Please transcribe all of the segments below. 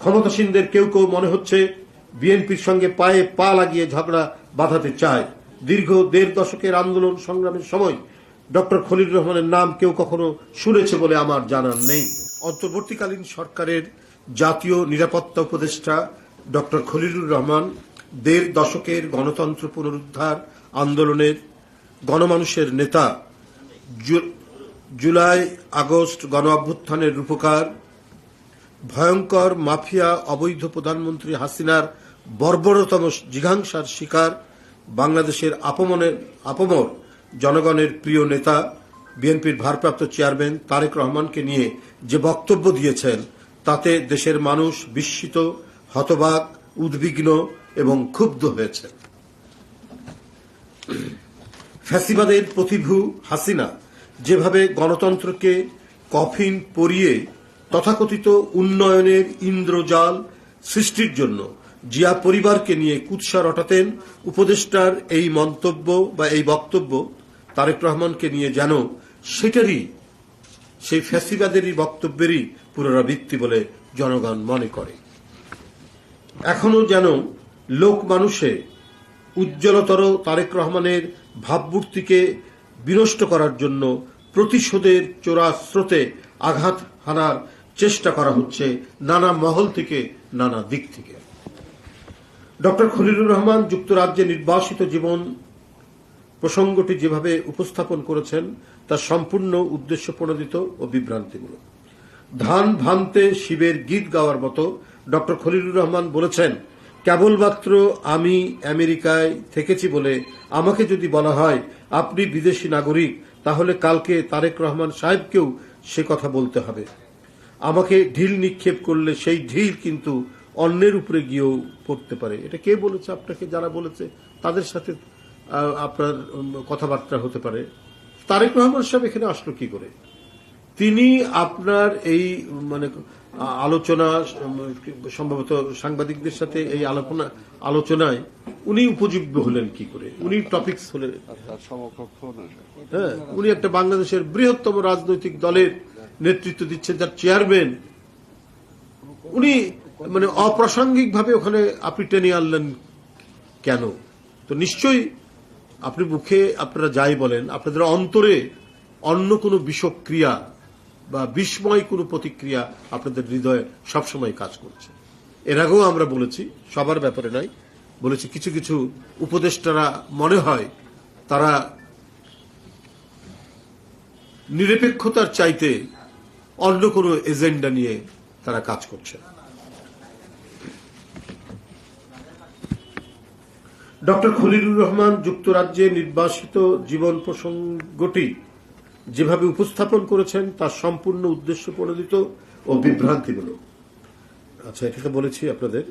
ক্ষমতাসীনদের কেউ কেউ মনে হচ্ছে বিএনপির সঙ্গে পায়ে পা লাগিয়ে ঝগড়া বাঁধাতে চায়। দীর্ঘ দেড় দশকের আন্দোলন সংগ্রামের সময় ডক্টর খলিল রহমানের নাম কেউ কখনো শুনেছে বলে আমার জানার নেই। অন্তর্বর্তীকালীন সরকারের জাতীয় নিরাপত্তা উপদেষ্টা ডক্টর খলিলুর রহমান দেড় দশকের গণতন্ত্র পুনরুদ্ধার আন্দোলনের গণমানুষের নেতা জুলাই আগস্ট গণ অভ্যুত্থানের রূপকার ভয়ঙ্কর মাফিয়া অবৈধ প্রধানমন্ত্রী হাসিনার বর্বরতম জিঘাংসার শিকার বাংলাদেশের আপমনের আপমর জনগণের প্রিয় নেতা, বিএনপির ভারপ্রাপ্ত চেয়ারম্যান তারেক রহমানকে নিয়ে যে বক্তব্য দিয়েছেন, তাতে দেশের মানুষ বিস্মিত, হতবাক, উদ্বিগ্ন এবং ক্ষুব্ধ হয়েছে। ফ্যাসিবাদের প্রতিভু হাসিনা যেভাবে গণতন্ত্রকে কফিন পরিয়ে তথাকথিত উন্নয়নের ইন্দ্রজাল সৃষ্টির জন্য জিয়া পরিবারকে নিয়ে কুৎসা রটাতেন উপদেষ্টার এই মন্তব্য বা এই বক্তব্য তারেক রহমানকে নিয়ে যেন সেটারই, সেই ফ্যাসিবাদেরই বক্তব্যেরই পুনরাবৃত্তি বলে জনগণ মনে করে। এখনও যেন লোক মানুষে উজ্জ্বলতর তারেক রহমানের ভাবমূর্তিকে বিনষ্ট করার জন্য প্রতিশোধের চোরা স্রোতে আঘাত হানার চেষ্টা করা হচ্ছে নানা মহল থেকে, নানা দিক থেকে। ডক্টর খলিলুর রহমান যুক্তরাজ্যে নির্বাসিত জীবন প্রসঙ্গটি যেভাবে উপস্থাপন করেছেন, তা সম্পূর্ণ উদ্দেশ্য প্রণোদিত ও বিভ্রান্তিমূলক। ধান ভানতে শিবের গীত গাওয়ার মতো ডক্টর খলিলুর রহমান বলেছেন, কেবলমাত্র আমি আমেরিকায় থেকেছি বলে আমাকে যদি বলা হয়, আপনি বিদেশি নাগরিক, তাহলে কালকে তারেক রহমান সাহেবকেও সে কথা বলতে হবে। আমাকে ঢিল নিক্ষেপ করলে সেই ঢিল কিন্তু অন্যের উপরে গিয়েও পড়তে পারে। এটা কে বলেছে? আপনাকে যারা বলেছে তাদের সাথে আপনার কথাবার্তা হতে পারে। তারেক রহমান সাহেব এখানে আসলো কি করে? তিনি আপনার এই মানে আলোচনা সম্ভবত সাংবাদিকদের সাথে এই আলোচনা আলোচনায় উনি উপযুক্ত হলেন কি করে? উনি টপিকস হলেন। তার সমকক্ষ না হ্যাঁ উনি একটা বাংলাদেশের বৃহত্তম রাজনৈতিক দলের নেতৃত্ব দিচ্ছেন যার চেয়ারম্যান। উনি মানে অপ্রাসঙ্গিক ভাবে ওখানে আপনি টেনে আনলেন কেন? তো নিশ্চয়ই আপনি মুখে আপনারা যাই বলেন, আপনাদের অন্তরে অন্য কোনো বিষক্রিয়া বা বিস্ময় কোনো প্রতিক্রিয়া আপনাদের হৃদয়ে সবসময় কাজ করছে। এর আগেও আমরা বলেছি, সবার ব্যাপারে নয়, বলেছি কিছু কিছু উপদেষ্টারা মনে হয় তারা নিরপেক্ষতার চাইতে অন্য কোনো এজেন্ডা নিয়ে তারা কাজ করছে। ডক্টর খলিলুর রহমান যুক্তরাজ্যে নির্বাসিত জীবন প্রসঙ্গটি যেভাবে উপস্থাপন করেছেন তা সম্পূর্ণ উদ্দেশ্য প্রণোদিত ও বিভ্রান্তিমূলক। আচ্ছা এটা তো বলেছি আপনাদের।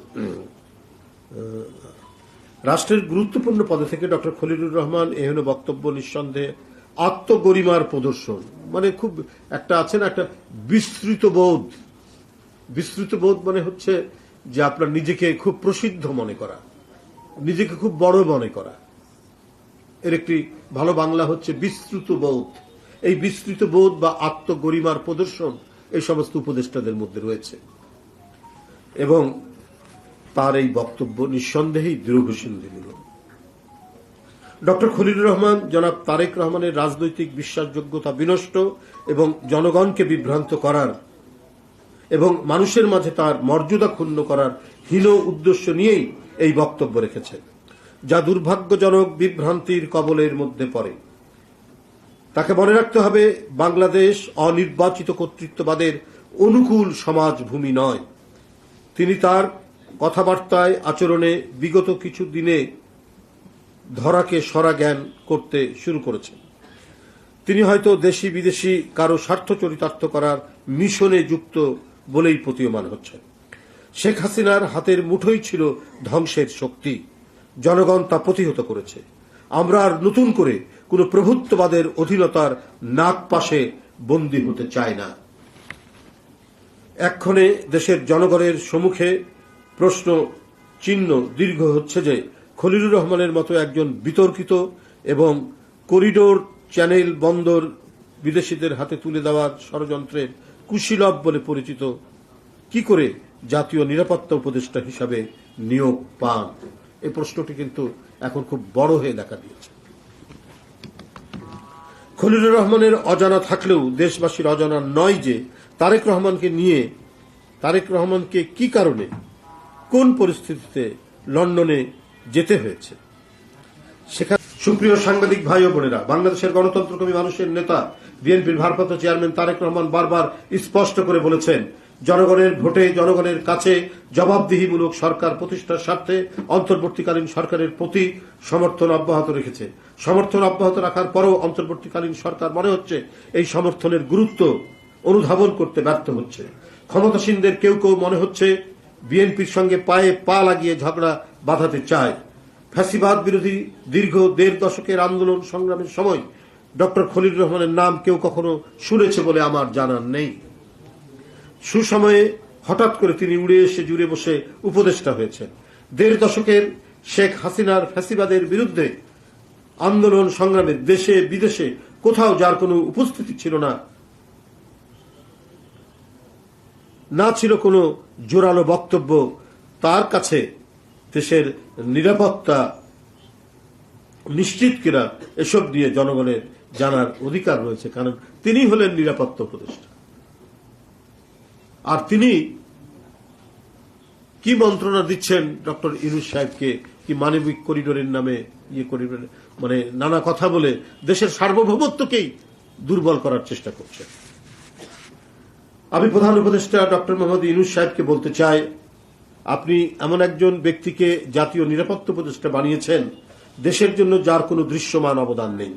রাষ্ট্রের গুরুত্বপূর্ণ পদে থেকে ডক্টর খলিলুর রহমান এহেন বক্তব্য নিঃসন্দেহে আত্মগরিমার প্রদর্শন। মানে খুব একটা আছে না, একটা বিস্তৃত বোধ। বিস্তৃত বোধ মানে হচ্ছে যে আপনার নিজেকে খুব প্রসিদ্ধ মনে করা, নিজেকে খুব বড় মনে করা। এর একটি ভালো বাংলা হচ্ছে বিস্তৃত বোধ। এই বিস্তৃত বোধ বা আত্মগরিমার প্রদর্শন এই সমস্ত উপদেষ্টাদের মধ্যে রয়েছে। এবং তার এই বক্তব্য নিঃসন্দেহেই দৃঢ়ঘোষণীমূলক ডক্টর খলিলুর রহমান, জনাব তারেক রহমানের রাজনৈতিক বিশ্বাসযোগ্যতা বিনষ্ট এবং জনগণকে বিভ্রান্ত করার এবং মানুষের মাঝে তার মর্যাদা ক্ষুণ্ণ করার হীন উদ্দেশ্য নিয়েই এই বক্তব্য রেখেছেন, যা দুর্ভাগ্যজনক বিভ্রান্তির কবলের মধ্যে পড়ে। তাকে মনে রাখতে হবে, বাংলাদেশ অনির্বাচিত কর্তৃত্ববাদের অনুকূল সমাজ ভূমি নয়। তিনি তার কথাবার্তায়, আচরণে বিগত কিছু দিনে ধরাকে সরা জ্ঞান করতে শুরু করেছেন। তিনি হয়তো দেশি বিদেশি কারও স্বার্থ চরিতার্থ করার মিশনে যুক্ত বলেই প্রতীয়মান হচ্ছেন। শেখ হাসিনার হাতের মুঠোই ছিল ধ্বংসের শক্তি। জনগণ তা প্রতিহত করেছে। আমরা আর নতুন করে কোনো প্রভুত্ববাদের অধীনতার নাক পাশে বন্দী হতে চাই না। এক্ষণে দেশের জনগণের সম্মুখে প্রশ্ন চিহ্ন দীর্ঘ হচ্ছে যে খলিলুর রহমানের মতো একজন বিতর্কিত এবং করিডোর, চ্যানেল, বন্দর বিদেশিদের হাতে তুলে দেওয়ার ষড়যন্ত্রের কুশীলভ বলে পরিচিত, কি করে জাতীয় নিরাপত্তা উপদেষ্টা হিসাবে নিয়োগ পান? এই প্রশ্নটি কিন্তু এখন খুব বড় হয়ে দেখা দিয়েছে। খলিলুর রহমানের অজানা থাকলেও দেশবাসীর অজানা নয় যে তারেক রহমানকে নিয়ে, তারেক রহমানকে কি কারণে, কোন পরিস্থিতিতে লন্ডনে যেতে হয়েছে। সুপ্রিয় সাংবাদিক ভাই ও বোনেরা, বাংলাদেশের গণতন্ত্রকর্মী মানুষের নেতা, বিএনপির ভারপ্রাপ্ত চেয়ারম্যান তারেক রহমান বারবার স্পষ্ট করে বলেছেন, জনগণের ভোটে জনগণের কাছে জবাবদিহিমূলক সরকার প্রতিষ্ঠার স্বার্থে অন্তর্বর্তীকালীন সরকারের প্রতি সমর্থন অব্যাহত রেখেছে। সমর্থন অব্যাহত রাখার পরও অন্তর্বর্তীকালীন সরকার, মনে হচ্ছে, এই সমর্থনের গুরুত্ব অনুধাবন করতে ব্যর্থ হচ্ছে। ক্ষমতাসীনদের কেউ কেউ মনে হচ্ছে, বিএনপির সঙ্গে পায়ে পা লাগিয়ে ঝগড়া বাঁধাতে চায়। ফ্যাসিবাদ বিরোধী দীর্ঘ দেড় দশকের আন্দোলন সংগ্রামের সময় ডক্টর খলিল রহমানের নাম কেউ কখনো শুনেছে বলে আমার জানার নেই। সুসময়ে হঠাৎ করে তিনি উড়ে এসে জুড়ে বসে উপদেষ্টা হয়েছেন। দেড় দশকের শেখ হাসিনার ফ্যাসিবাদের বিরুদ্ধে আন্দোলন সংগ্রামে দেশে, বিদেশে কোথাও যার কোনো উপস্থিতি ছিল না না ছিল কোনো জোরালো বক্তব্য তার কাছে দেশের নিরাপত্তা নিশ্চিত কিনা, এসব নিয়ে জনগণের জানার অধিকার রয়েছে, কারণ তিনি হলেন নিরাপত্তা উপদেষ্টা। আর তিনি কি মন্ত্রণা দিচ্ছেন ডক্টর ইনুস সাহেবকে, কি মানবিক করিডোরের নামে ইয়ে করিডোর মানে নানা কথা বলে দেশের সার্বভৌমত্বকেই দুর্বল করার চেষ্টা করছেন। আমি প্রধান উপদেষ্টা ডক্টর মোহাম্মদ ইনুস সাহেবকে বলতে চাই আপনি এমন একজন ব্যক্তিকে জাতীয় নিরাপত্তা উপদেষ্টা বানিয়েছেন, দেশের জন্য যার কোনো দৃশ্যমান অবদান নেই।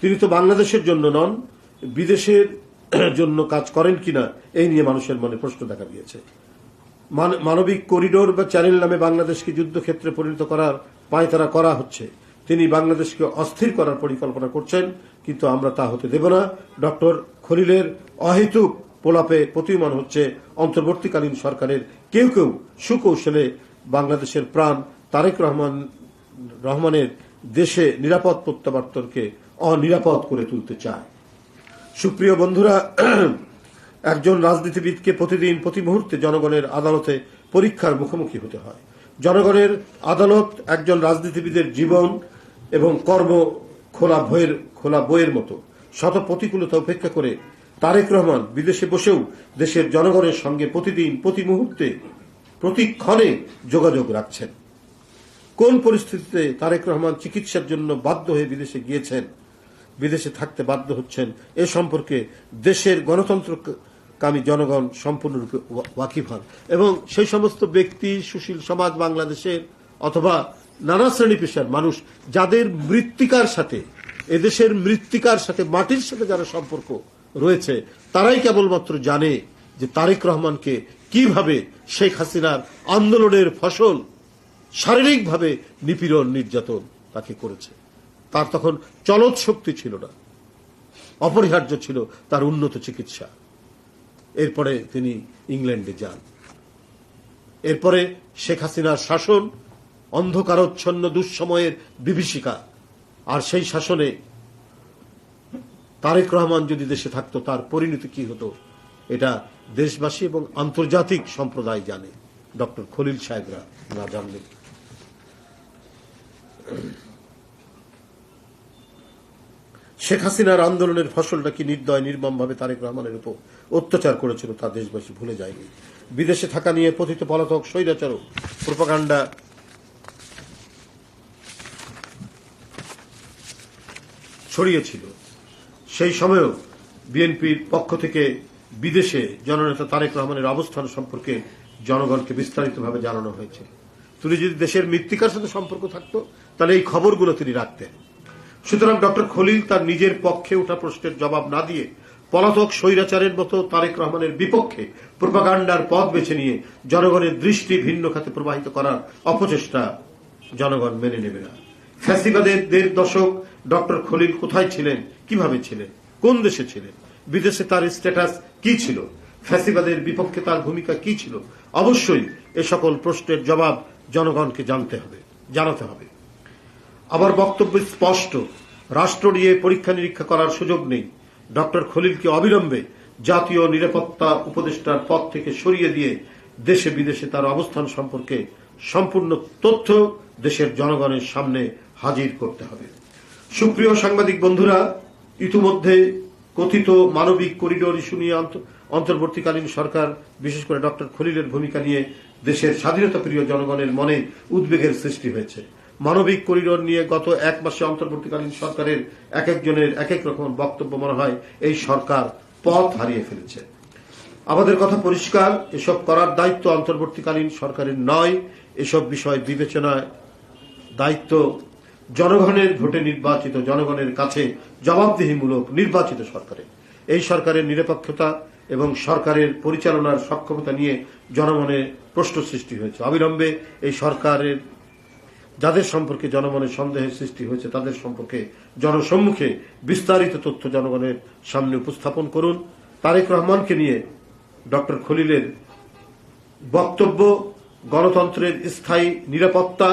তিনি তো বাংলাদেশের জন্য নন, বিদেশের জন্য কাজ করেন কিনা, এই নিয়ে মানুষের মনে প্রশ্ন দেখা দিয়েছে মান- মানবিক করিডোর বা চ্যানেল নামে বাংলাদেশকে যুদ্ধক্ষেত্রে পরিণত করার পায়তারা করা হচ্ছে। তিনি বাংলাদেশকে অস্থির করার পরিকল্পনা করছেন, কিন্তু আমরা তা হতে দেব না। ডক্টর খলিলের অহেতুক পোলাপে প্রতীয়মান হচ্ছে অন্তর্বর্তীকালীন সরকারের কেউ কেউ সুকৌশলে বাংলাদেশের প্রাণ তারেক রহমান, রহমানের দেশে নিরাপদ প্রত্যাবর্তনকে অনিরাপদ করে তুলতে চায়। সুপ্রিয় বন্ধুরা, একজন রাজনীতিবিদকে প্রতিদিন প্রতি মুহূর্তে জনগণের আদালতে পরীক্ষার মুখোমুখি হতে হয়। জনগণের আদালত একজন রাজনীতিবিদের জীবন এবং কর্ম খোলা বইয়ের খোলা বইয়ের মতো শত প্রতিকূলতা উপেক্ষা করে তারেক রহমান বিদেশে বসেও দেশের জনগণের সঙ্গে প্রতিদিন, প্রতি মুহূর্তে প্রতিক্ষণে যোগাযোগ রাখছেন। কোন পরিস্থিতিতে তারেক রহমান চিকিৎসার জন্য বাধ্য হয়ে বিদেশে গিয়েছেন, বিদেশে থাকতে বাধ্য হচ্ছেন, এ সম্পর্কে দেশের গণতন্ত্রকামী জনগণ সম্পূর্ণরূপে ওয়াকিফ হন। এবং সেই সমস্ত ব্যক্তি, সুশীল সমাজ বাংলাদেশের অথবা নানা শ্রেণি পেশার মানুষ, যাদের মৃত্তিকার সাথে, এদেশের মৃত্তিকার সাথে, মাটির সাথে যারা সম্পর্ক রয়েছে, তারাই কেবলমাত্র জানে যে তারেক রহমানকে কীভাবে শেখ হাসিনার আন্দোলনের ফসল শারীরিকভাবে নিপীড়ন, নির্যাতন তাকে করেছে। তার তখন চলৎ শক্তি ছিল না, অপরিহার্য ছিল তার উন্নত চিকিৎসা। এরপরে তিনি ইংল্যান্ডে যান। এরপরে শেখ হাসিনার শাসন অন্ধকারচ্ছন্ন দুঃসময়ের বিভীষিকা, আর সেই শাসনে তারেক রহমান যদি দেশে থাকতো, তার পরিণতি কি হতো? এটা দেশবাসী এবং আন্তর্জাতিক সম্প্রদায় জানে। ডক্টর খলিল সাহেবরা না জানলে। শেখ হাসিনার আন্দোলনের ফসলটা কি নির্দয়, নির্মমভাবে তারেক রহমানের উপর অত্যাচার করেছিল, তা দেশবাসী ভুলে যায়নি। বিদেশে থাকা নিয়ে পতিত পলাতক স্বৈরাচারও প্রোপাগান্ডা ছড়িয়েছিল। সেই সময়েও বিএনপির পক্ষ থেকে বিদেশে জননেতা তারেক রহমানের অবস্থান সম্পর্কে জনগণকে বিস্তারিতভাবে জানানো হয়েছে। তিনি যদি দেশের মৃত্তিকার সাথে সম্পর্ক থাকতো, তাহলে এই খবরগুলো তিনি রাখতেন। সুতরাং ডক্টর খলিল তার নিজের পক্ষে ওঠা প্রশ্নের জবাব না দিয়ে পলাতক স্বৈরাচারের মতো তারেক রহমানের বিপক্ষে প্রোপাগান্ডার পথ বেছে নিয়ে জনগণের দৃষ্টি ভিন্ন খাতে প্রবাহিত করার অপচেষ্টা জনগণ মেনে নেবে না। ফ্যাসিবাদের দশক ডক্টর খলিল কোথায় ছিলেন? কীভাবে ছিলেন? কোন দেশে ছিলেন? বিদেশে তার স্ট্যাটাস কি ছিল? ফ্যাসিবাদের বিপক্ষে তার ভূমিকা কি ছিল? অবশ্যই এ সকল প্রশ্নের জবাব জনগণকে জানতে হবে, জানাতে হবে। আবার বক্তব্য স্পষ্ট। রাষ্ট্র নিয়ে পরীক্ষা নিরীক্ষা করার সুযোগ নেই। ডক্টর খলিলকে অবিলম্বে জাতীয় নিরাপত্তা উপদেষ্টার পদ থেকে সরিয়ে দিয়ে দেশে বিদেশে তার অবস্থান সম্পর্কে সম্পূর্ণ তথ্য দেশের জনগণের সামনে হাজির করতে হবে। সুপ্রিয় সাংবাদিক বন্ধুরা, ইতিমধ্যে কথিত মানবিক করিডোর ইস্যু নিয়ে অন্তর্বর্তীকালীন সরকার, বিশেষ করে ডক্টর খলিলের ভূমিকা নিয়ে দেশের স্বাধীনতা প্রিয় জনগণের মনে উদ্বেগের সৃষ্টি হয়েছে। মানবিক করিডোর নিয়ে গত এক মাসে অন্তর্বর্তীকালীন সরকারের এক একজনের এক এক রকম বক্তব্য মনে হয় এই সরকার পথ হারিয়ে ফেলেছে। আমাদের কথা পরিষ্কার, এসব করার দায়িত্ব অন্তর্বর্তীকালীন সরকারের নয়, এসব বিষয় বিবেচনায় দায়িত্ব জনগণের ভোটে নির্বাচিত জনগণের কাছে জবাবদিহিমূলক নির্বাচিত সরকারের এই সরকারের নিরপেক্ষতা এবং সরকারের পরিচালনার সক্ষমতা নিয়ে জনমনে প্রশ্ন সৃষ্টি হয়েছে। অবিলম্বে এই সরকারের যাদের সম্পর্কে জনমনের সন্দেহের সৃষ্টি হয়েছে, তাদের সম্পর্কে জনসম্মুখে বিস্তারিত তথ্য জনগণের সামনে উপস্থাপন করুন। তারেক রহমানকে নিয়ে ডক্টর খলিলের বক্তব্য, গণতন্ত্রের স্থায়ী নিরাপত্তা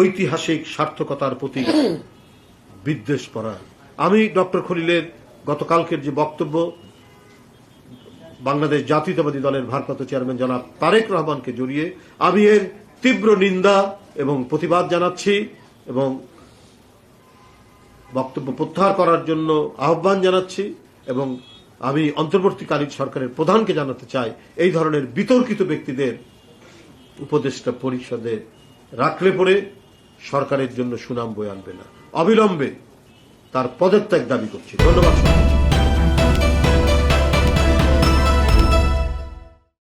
ঐতিহাসিক সার্থকতার প্রতি বিদ্বেষ করা আমি ডক্টর খলিলের গতকালকের যে বক্তব্য, বাংলাদেশ জাতীয়তাবাদী দলের ভারপ্রাপ্ত চেয়ারম্যান জনাব তারেক রহমানকে জড়িয়ে, আমি এর তীব্র নিন্দা এবং প্রতিবাদ জানাচ্ছি এবং বক্তব্য প্রত্যাহার করার জন্য আহ্বান জানাচ্ছি এবং আমি অন্তর্বর্তীকালীন সরকারের প্রধানকে জানাতে চাই, এই ধরনের বিতর্কিত ব্যক্তিদের উপদেষ্টা পরিষদে রাখলে পরে সরকারের জন্য সুনাম বয়ে আনবে না অবিলম্বে তার পদত্যাগ দাবি করছি ধন্যবাদ।